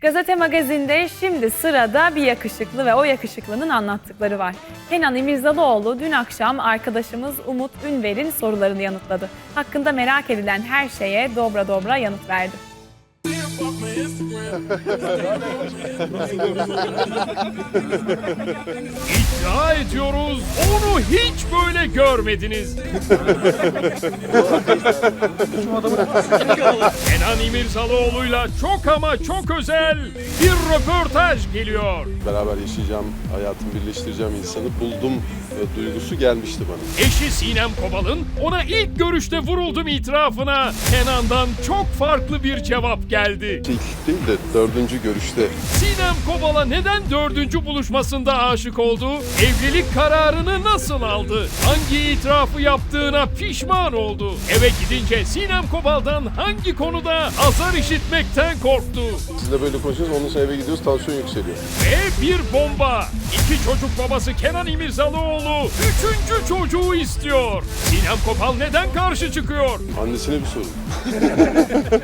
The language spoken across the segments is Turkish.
Gazete Magazin'de şimdi sırada bir yakışıklı ve o yakışıklının anlattıkları var. Kenan İmirzalıoğlu dün akşam arkadaşımız Umut Ünver'in sorularını yanıtladı. Hakkında merak edilen her şeye dobra dobra yanıt verdi. İddia ediyoruz onu hiç böyle görmediniz. Kenan İmirzalıoğlu'yla çok ama çok özel bir röportaj geliyor. Beraber yaşayacağım, hayatımı birleştireceğim insanı buldum e, duygusu gelmişti bana. Eşi Sinem Kobal'ın ona ilk görüşte vuruldum itirafına Kenan'dan çok farklı bir cevap geldi. İlk değil de dördüncü görüşte Sinem Kobal'a neden dördüncü buluşmasında aşık oldu? Evlilik kararını nasıl aldı? Hangi itirafı yaptığına pişman oldu? Eve gidince Sinem Kobal'dan hangi konuda azar işitmekten korktu? sizinle böyle konuşuyoruz ondan sonra eve gidiyoruz tansiyon yükseliyor. Ve bir bomba. İki çocuk babası Kenan İmirzalıoğlu üçüncü çocuğu istiyor. Sinem Kopal neden karşı çıkıyor? Annesine bir sorun.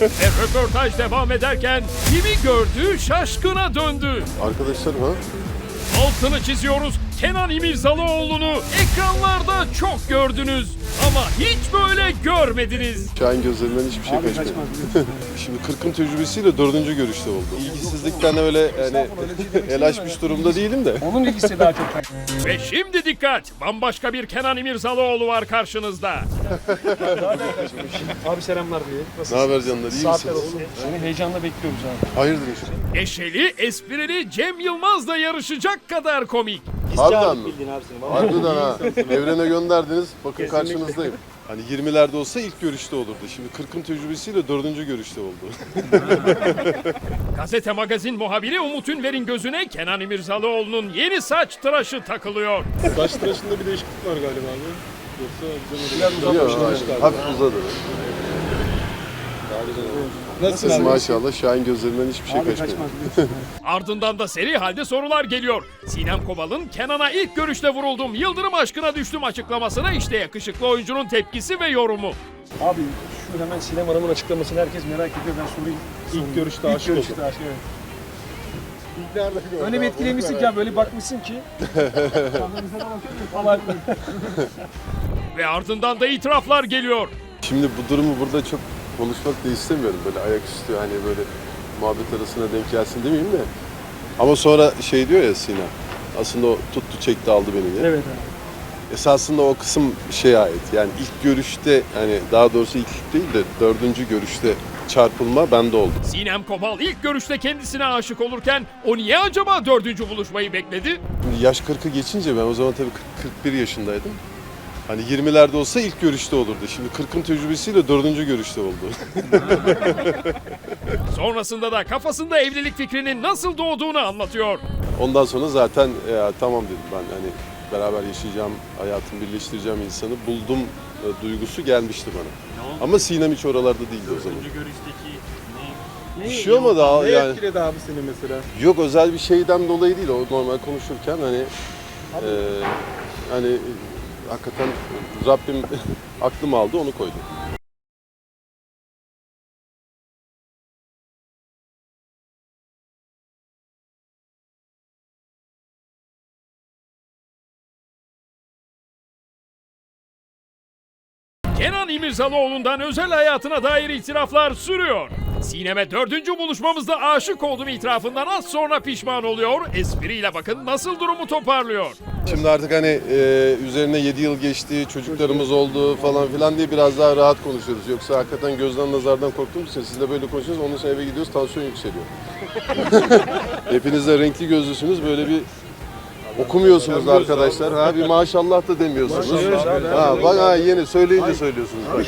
Ve röportaj devam ederken kimi gördü şaşkına döndü. Arkadaşlarım ha? Altını çiziyoruz. Kenan İmirzalıoğlu'nu ekranlarda çok gördünüz. Ama hiç böyle görmediniz. Şahin gözlerinden hiçbir şey kaçmadı. Şimdi 40'ın tecrübesiyle dördüncü görüşte oldu. İlgisizlikten öyle yani el açmış durumda değilim de. Onun ilgisi daha çok. Ve şimdi dikkat. Bambaşka bir Kenan İmirzalıoğlu var karşınızda. Abi selamlar diye. Ne haber canlar iyi Saatler misiniz? olsun. Seni heyecanla bekliyoruz abi. Hayırdır inşallah. Neşeli, esprili Cem Yılmaz'la yarışacak kadar komik. Harbiden mi? Harbiden ha. Evrene gönderdiniz. Bakın karşınızdayım. Hani 20'lerde olsa ilk görüşte olurdu. Şimdi 40'ın tecrübesiyle dördüncü görüşte oldu. Gazete magazin muhabiri Umut Ünver'in gözüne Kenan İmirzalıoğlu'nun yeni saç tıraşı takılıyor. Saç tıraşında bir değişiklik var galiba abi. Yoksa bize mi Yok. Hafif uzadı. Siz maşallah Şahin gözlerinden hiçbir şey kaçmadı. Ardından da seri halde sorular geliyor. Sinem Kobal'ın Kenan'a ilk görüşte vuruldum, Yıldırım aşkına düştüm açıklamasına işte yakışıklı oyuncunun tepkisi ve yorumu. Abi şu hemen Sinem Hanım'ın açıklamasını herkes merak ediyor. Ben sorayım. İlk görüşte İlk aşık görüşte oldum. aşık evet. Öyle bir etkilemişsin ki abi böyle bakmışsın ki. Vallahi Ve ardından da itiraflar geliyor. Şimdi bu durumu burada çok konuşmak da istemiyorum. Böyle ayaküstü hani böyle muhabbet arasına denk gelsin demeyeyim de. Ama sonra şey diyor ya Sina. Aslında o tuttu çekti aldı beni diye. evet abi. Esasında o kısım şeye ait. Yani ilk görüşte hani daha doğrusu ilk değil de dördüncü görüşte çarpılma bende oldu. Sinem Kobal ilk görüşte kendisine aşık olurken o niye acaba dördüncü buluşmayı bekledi? Şimdi yaş 40'ı geçince ben o zaman tabii 40 41 yaşındaydım. Hani 20'lerde olsa ilk görüşte olurdu. Şimdi 40'ın tecrübesiyle dördüncü görüşte oldu. Sonrasında da kafasında evlilik fikrinin nasıl doğduğunu anlatıyor. Ondan sonra zaten ya, tamam dedim ben hani beraber yaşayacağım, hayatımı birleştireceğim insanı buldum e, duygusu gelmişti bana. Ama Sinem hiç oralarda değildi o zaman. Bir şey olmadı ha, Ne yani. etkiledi abi seni mesela? Yok özel bir şeyden dolayı değil o normal konuşurken hani e, hani e, hakikaten Rabbim aklım aldı onu koydu. Kenan İmirzalıoğlu'ndan özel hayatına dair itiraflar sürüyor. Sineme dördüncü buluşmamızda aşık oldum itirafından az sonra pişman oluyor. Espriyle bakın nasıl durumu toparlıyor. Şimdi artık hani e, üzerine 7 yıl geçti, çocuklarımız oldu falan filan diye biraz daha rahat konuşuyoruz. Yoksa hakikaten gözden nazardan korktuğumuz için sizle böyle konuşuyoruz. Ondan sonra eve gidiyoruz, tansiyon yükseliyor. Hepiniz de renkli gözlüsünüz. Böyle bir okumuyorsunuz arkadaşlar. Ha bir maşallah da demiyorsunuz. Ha bak ha yeni söyleyince söylüyorsunuz. Bak.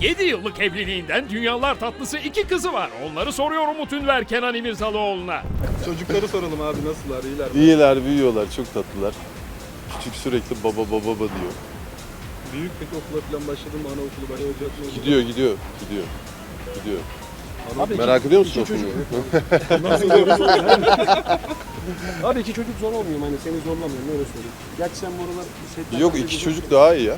7 yıllık evliliğinden dünyalar tatlısı iki kızı var. Onları soruyor Umut Ünver Kenan İmirzalıoğlu'na. Çocukları soralım abi nasıllar, iyiler mi? İyiler, büyüyorlar, çok tatlılar. Küçük sürekli baba baba baba diyor. Büyük peki okula falan başladı mı? Anaokulu başlayacak mı? Gidiyor, gidiyor, gidiyor. Gidiyor. Abi Merak ediyor musun iki çocuk-? Nasıl görüyorsun? Abi iki çocuk zor olmuyor mu? Hani seni zorlamıyor mu? öyle söyleyeyim. Gerçi sen bu aralar setlerde Yok iki çocuk daha iyi ya.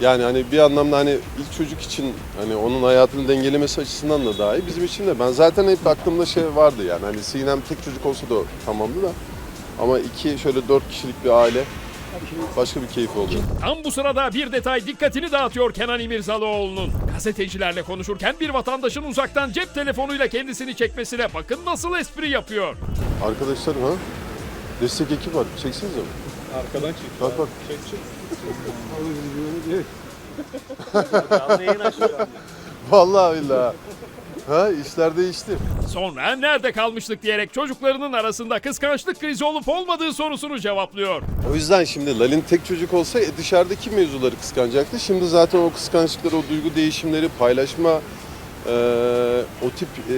Yani hani bir anlamda hani ilk çocuk için hani onun hayatını dengelemesi açısından da daha iyi. Bizim için de ben zaten hep aklımda şey vardı yani hani Sinem tek çocuk olsa da tamamdı da. Ama iki şöyle dört kişilik bir aile başka bir keyif oldu. Tam bu sırada bir detay dikkatini dağıtıyor Kenan İmirzalıoğlu'nun. Gazetecilerle konuşurken bir vatandaşın uzaktan cep telefonuyla kendisini çekmesine bakın nasıl espri yapıyor. Arkadaşlarım ha? Destek ekip var. Çeksenize mi? Arkadan çek. Bak bak. Çek çek. Vallahi billahi. Ha işler değişti. Sonra nerede kalmıştık diyerek çocuklarının arasında kıskançlık krizi olup olmadığı sorusunu cevaplıyor. O yüzden şimdi Lalin tek çocuk olsa e, dışarıdaki mevzuları kıskanacaktı. Şimdi zaten o kıskançlıkları, o duygu değişimleri, paylaşma, e, o tip e,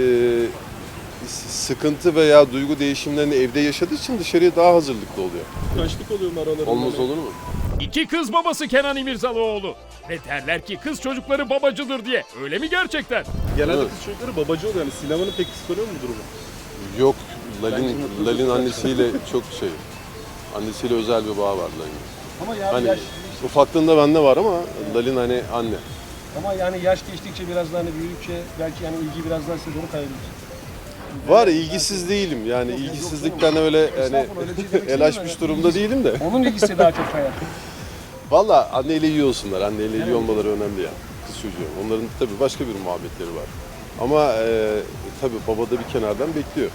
sıkıntı veya duygu değişimlerini evde yaşadığı için dışarıya daha hazırlıklı oluyor. Kaçlık oluyor mu aralarında? Olmaz olur mu? İki kız babası Kenan İmirzalıoğlu. Ve derler ki kız çocukları babacıdır diye. Öyle mi gerçekten? Genelde Evet. kız çocukları babacı oluyor. Yani sinemanın pek kıskanıyor mu bu durumu? Yok, Lalin, Lalin annesiyle çok şey, annesiyle özel bir bağ var Lalin. Ama yani Hani yaş, ufaklığında bende var ama Lalin hani anne. ama yani yaş geçtikçe biraz daha hani büyüdükçe belki yani ilgi biraz daha size doğru kayabilir. Var ilgisiz değilim yani ilgisizlikten öyle yani Estağfurullah, öyle bir şey demek el istemiyorum açmış durumda değilim de. Onun ilgisi daha çok kayar. Valla anneyle iyi olsunlar. Anneyle iyi olmaları önemli ya. Kız çocuğu. Onların tabii başka bir muhabbetleri var. Ama e, tabii baba da bir kenardan bekliyor.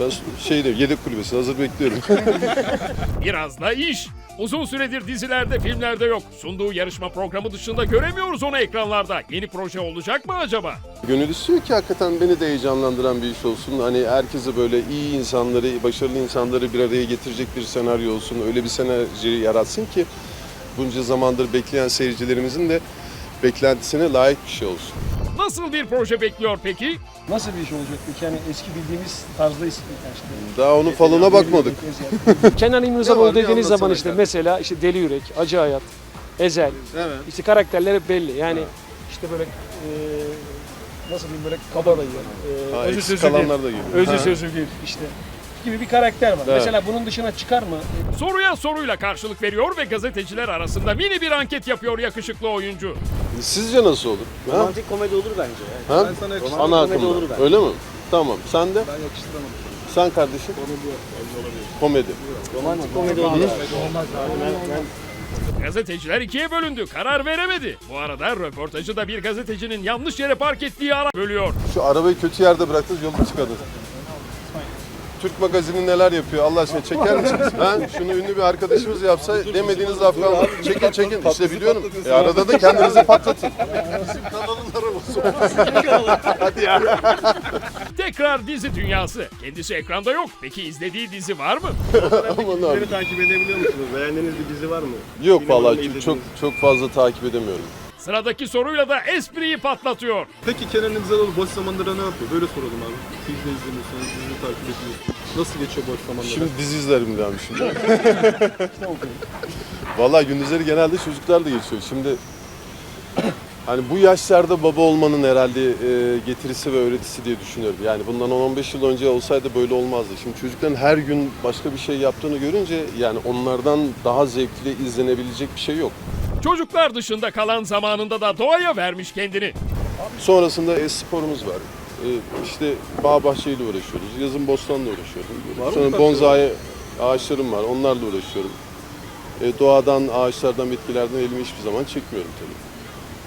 Ben şeyde yedek kulübesine hazır bekliyorum. Biraz da iş. Uzun süredir dizilerde, filmlerde yok. Sunduğu yarışma programı dışında göremiyoruz onu ekranlarda. Yeni proje olacak mı acaba? Gönül istiyor ki hakikaten beni de heyecanlandıran bir iş olsun. Hani herkese böyle iyi insanları, başarılı insanları bir araya getirecek bir senaryo olsun. Öyle bir senaryo yaratsın ki bunca zamandır bekleyen seyircilerimizin de beklentisine layık bir şey olsun. Nasıl bir proje bekliyor peki? Nasıl bir iş olacak peki? Yani eski bildiğimiz tarzda işte. Daha onun falına bakmadık. Kenan Ne İmirzalıoğlu var, bir dediğiniz zaman anlatsana işte mesela işte Deli Yürek, Acı Hayat, Ezel, Evet. işte karakterler hep belli. Yani işte böyle e, nasıl diyeyim böyle kabadayı, e, Ha, özü eksik sözü bir, kalanlar da özü Ha. sözü bir işte gibi bir karakter var. Evet. Mesela bunun dışına çıkar mı? Soruya soruyla karşılık veriyor ve gazeteciler arasında mini bir anket yapıyor yakışıklı oyuncu. Sizce nasıl olur? Ha? Romantik komedi olur bence. Yani. Ha? Ben sana yakıştıramam. Ana komedi olur akımda. bence. Öyle mi? Tamam. Sen de? Ben yakıştıramadım. Sen kardeşim? Komedi. Romantik komedi olur. Gazeteciler ikiye bölündü. Karar veremedi. Bu arada röportajı da bir gazetecinin yanlış yere park ettiği ara bölüyor. Şu arabayı kötü yerde bıraktınız yolda çıkardınız. Türk magazini neler yapıyor Allah aşkına çeker misiniz? Ha? Şunu ünlü bir arkadaşımız yapsa demediğiniz laf kalmadı. Çekin çekin işte biliyorum. E arada da kendinizi patlatın. Bizim kanalın arabası. Hadi ya. Tekrar dizi dünyası. Kendisi ekranda yok. Peki izlediği dizi var mı? Aman abi. Takip edebiliyor musunuz? Beğendiğiniz bir dizi var mı? Yok Sinemada vallahi çok çok fazla takip edemiyorum. Sıradaki soruyla da espriyi patlatıyor. Peki Kenan İmirzalıoğlu boş zamanlarda ne yapıyor? Böyle soralım abi. Siz de izlemiyorsunuz, dizi takip ediyorsunuz. Nasıl geçiyor boş zamanları? Şimdi dizi izlerim devam şimdi. Vallahi gündüzleri genelde çocuklarla geçiyor. Şimdi hani bu yaşlarda baba olmanın herhalde e, getirisi ve öğretisi diye düşünüyorum. Yani bundan 10-15 yıl önce olsaydı böyle olmazdı. Şimdi çocukların her gün başka bir şey yaptığını görünce yani onlardan daha zevkli izlenebilecek bir şey yok. Çocuklar dışında kalan zamanında da doğaya vermiş kendini. Sonrasında e-sporumuz var. E, işte bağ bahçeyle uğraşıyoruz. Yazın bostanla uğraşıyorum. Var Sonra bonsai ağaçlarım var. Onlarla uğraşıyorum. E, doğadan, ağaçlardan, bitkilerden elimi hiçbir zaman çekmiyorum tabii.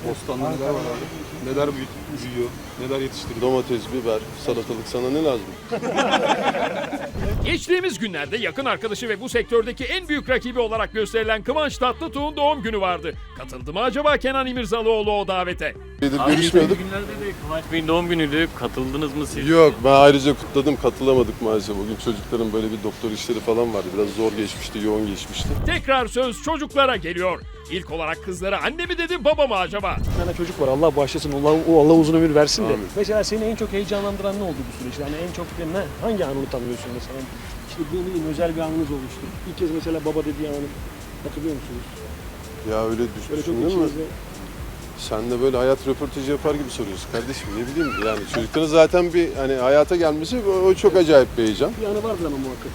Bostanlar neler var abi? Neler büyü- büyüyor? Neler yetiştiriyor? Domates, biber, salatalık sana ne lazım? Geçtiğimiz günlerde yakın arkadaşı ve bu sektördeki en büyük rakibi olarak gösterilen Kıvanç Tatlıtuğ'un doğum günü vardı. Katıldı mı acaba Kenan İmirzalıoğlu o davete? Nedir görüşmüyorduk. Günlerde de Kıvanç Bey'in doğum günüydü. Katıldınız mı siz? Yok ben ayrıca kutladım katılamadık maalesef. Bugün çocukların böyle bir doktor işleri falan vardı. Biraz zor geçmişti, yoğun geçmişti. Tekrar söz çocuklara geliyor. İlk olarak kızlara anne mi dedi baba mı acaba? Bir tane çocuk var Allah bağışlasın Allah, o Allah uzun ömür versin de. Amin. Mesela seni en çok heyecanlandıran ne oldu bu süreçte? Yani en çok ne, hangi anını tanıyorsun mesela? İşte bu bileyim özel bir anınız olmuştu. İlk kez mesela baba dediği anı hatırlıyor musunuz? Ya öyle Böyle çok düşündün mü? içinizde. Sen de böyle hayat röportajı yapar gibi soruyorsun kardeşim. Ne bileyim yani çocukların zaten bir hani hayata gelmesi o o çok acayip bir heyecan. Bir anı vardır ama muhakkak.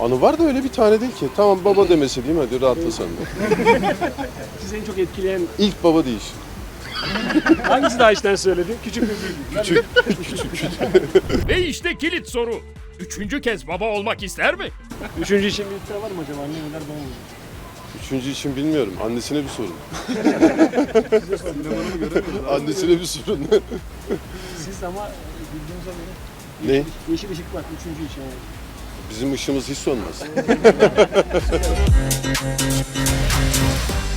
Anı var da öyle bir tane değil ki. Tamam baba demesi değil mi? Hadi rahatla sen de. Sizi en çok etkileyen İlk baba değiş. hangisi daha içten söyledi? Küçük mü büyük mü? Küçük. Ve işte kilit soru. Üçüncü kez baba olmak ister mi? Üçüncü için bir iddia var mı acaba? Anne neler olur? Üçüncü için bilmiyorum. Annesine bir sorun. Annesine bir sorun. Siz ama bildiğinize göre ne? yeşil ışık var üçüncü için. yani. Bizim ışığımız hiç sönmez.